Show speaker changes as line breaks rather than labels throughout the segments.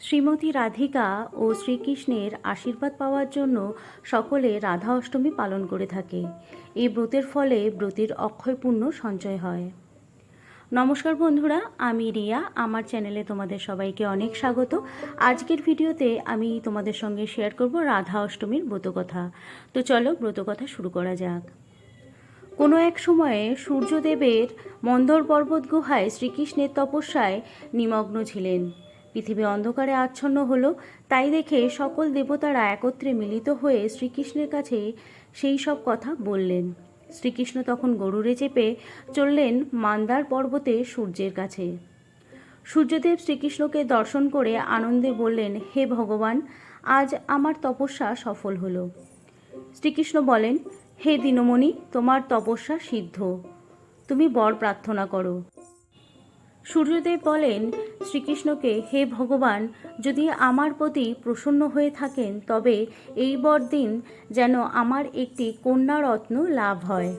শ্রীমতী রাধিকা ও শ্রীকৃষ্ণের আশীর্বাদ পাওয়ার জন্য সকলে রাধা অষ্টমী পালন করে থাকে। এই ব্রতের ফলে ব্রতের অক্ষয় পুণ্য সঞ্চয় হয়। নমস্কার বন্ধুরা, আমি রিয়া। আমার চ্যানেলে তোমাদের সবাইকে অনেক স্বাগত। আজকের ভিডিওতে আমি তোমাদের সঙ্গে শেয়ার করব রাধা অষ্টমীর ব্রতকথা। তো চলো ব্রতকথা শুরু করা যাক। কোনো এক সময়ে সূর্যদেবের মন্দর পর্বত গুহায় শ্রীকৃষ্ণের তপস্যায় নিমগ্ন ছিলেন। পৃথিবী অন্ধকারে আচ্ছন্ন হলো, তাই দেখে সকল দেবতারা একত্রে মিলিত হয়ে শ্রীকৃষ্ণের কাছে সেই সব কথা বললেন। শ্রীকৃষ্ণ তখন গরুরে চেপে চললেন মান্দার পর্বতে সূর্যের কাছে। সূর্যদেব শ্রীকৃষ্ণকে দর্শন করে আনন্দে বললেন, হে ভগবান, আজ আমার তপস্যা সফল হলো। শ্রীকৃষ্ণ বলেন, হে দিনমণি, তোমার তপস্যা সিদ্ধ। তুমি বর প্রার্থনা করো। সূর্যদেব বলেন, শ্রীকৃষ্ণকে হে ভগবান, যদি আমার প্রতি প্রসন্ন হয়ে থাকেন, তবে এই বরদিন যেন আমার একটি কন্যারত্ন লাভ হয়।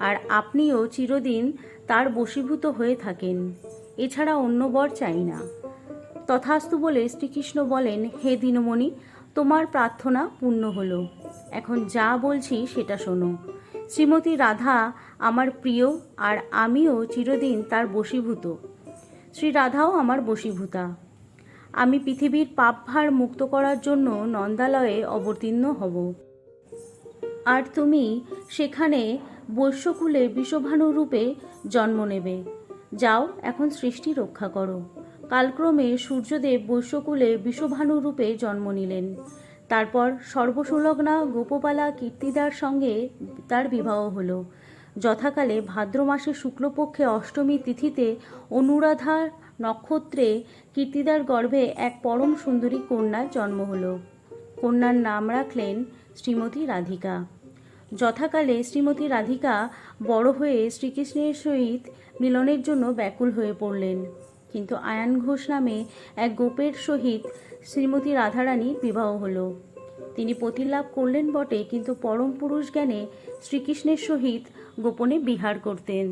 আর আপনিও চিরদিন তার বশীভূত হয়ে থাকেন। এছাড়া অন্য বর চাই না। তথাস্তু বলে শ্রীকৃষ্ণ বলেন, হে দিনমণি তোমার প্রার্থনা পূর্ণ হলো। এখন যা বলছি সেটা শোনো। শ্রীমতী রাধা আমার প্রিয় আর আমিও চিরদিন তার বশীভূত। শ্রী রাধাও আমার বশীভূতা। আমি পৃথিবীর পাপভার মুক্ত করার জন্য নন্দালয়ে অবতীর্ণ হব। আর তুমি সেখানে বৈশ্যকুলে বিষভানু রূপে জন্ম নেবে। যাও, এখন সৃষ্টি রক্ষা করো। কালক্রমে সূর্যদেব বৈশ্যকুলে রূপে জন্ম নিলেন। তারপর সর্বসুলগ্না গোপবালা কীর্তিদার সঙ্গে তার বিবাহ হলো। যথাকালে ভাদ্র মাসের শুক্লপক্ষে অষ্টমী তিথিতে অনুরাধা নক্ষত্রে কীর্তিদার গর্ভে এক পরম সুন্দরী কন্যার জন্ম হল। কন্যার নাম রাখলেন শ্রীমতী রাধিকা। যথাকালে শ্রীমতী রাধিকা বড় হয়ে শ্রীকৃষ্ণের সহিত মিলনের জন্য ব্যাকুল হয়ে পড়লেন। কিন্তু আয়ান ঘোষ নামে এক গোপের সহিত শ্রীমতী রাধারানীর বিবাহ হলো। তিনি প্রতিলাভ করলেন বটে, কিন্তু পরম পুরুষ জ্ঞানে শ্রীকৃষ্ণের সহিত গোপনে বিহার করতেন।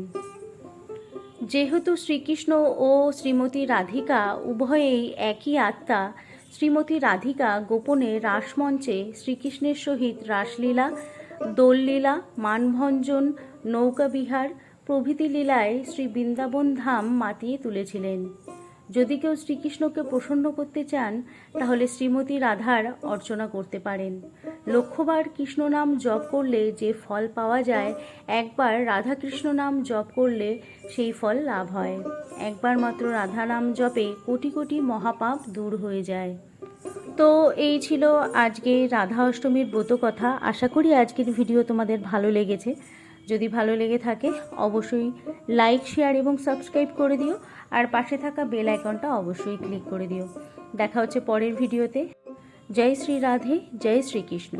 যেহেতু শ্রীকৃষ্ণ ও শ্রীমতী রাধিকা উভয়েই একই আত্মা, শ্রীমতী রাধিকা গোপনে রাসমঞ্চে শ্রীকৃষ্ণের সহিত রাসলীলা, দোললীলা, মানভঞ্জন, নৌকাবিহার প্রভৃতি লীলায় শ্রী বৃন্দাবন ধাম মাতিয়ে তুলেছিলেন। যদি কেউ শ্রীকৃষ্ণকে প্রসন্ন করতে চান, তাহলে শ্রীমতী রাধার অর্চনা করতে পারেন। লক্ষ্যবার কৃষ্ণ নাম জপ করলে যে ফল পাওয়া যায়, একবার রাধা কৃষ্ণ নাম জপ করলে সেই ফল লাভ হয়। একবার মাত্র রাধা নাম জপে কোটি কোটি মহাপাপ দূর হয়ে যায়। তো এই ছিল আজকে রাধা অষ্টমীর ব্রত কথা আশা করি আজকের ভিডিও তোমাদের ভালো লেগেছে। যদি ভালো লেগে থাকে, অবশ্যই লাইক শেয়ার এবং সাবস্ক্রাইব করে দিও। আর পাশে থাকা বেল আইকনটা অবশ্যই ক্লিক করে দিও। দেখা হচ্ছে পরের ভিডিওতে জয় শ্রী রাধে, জয় শ্রীকৃষ্ণ।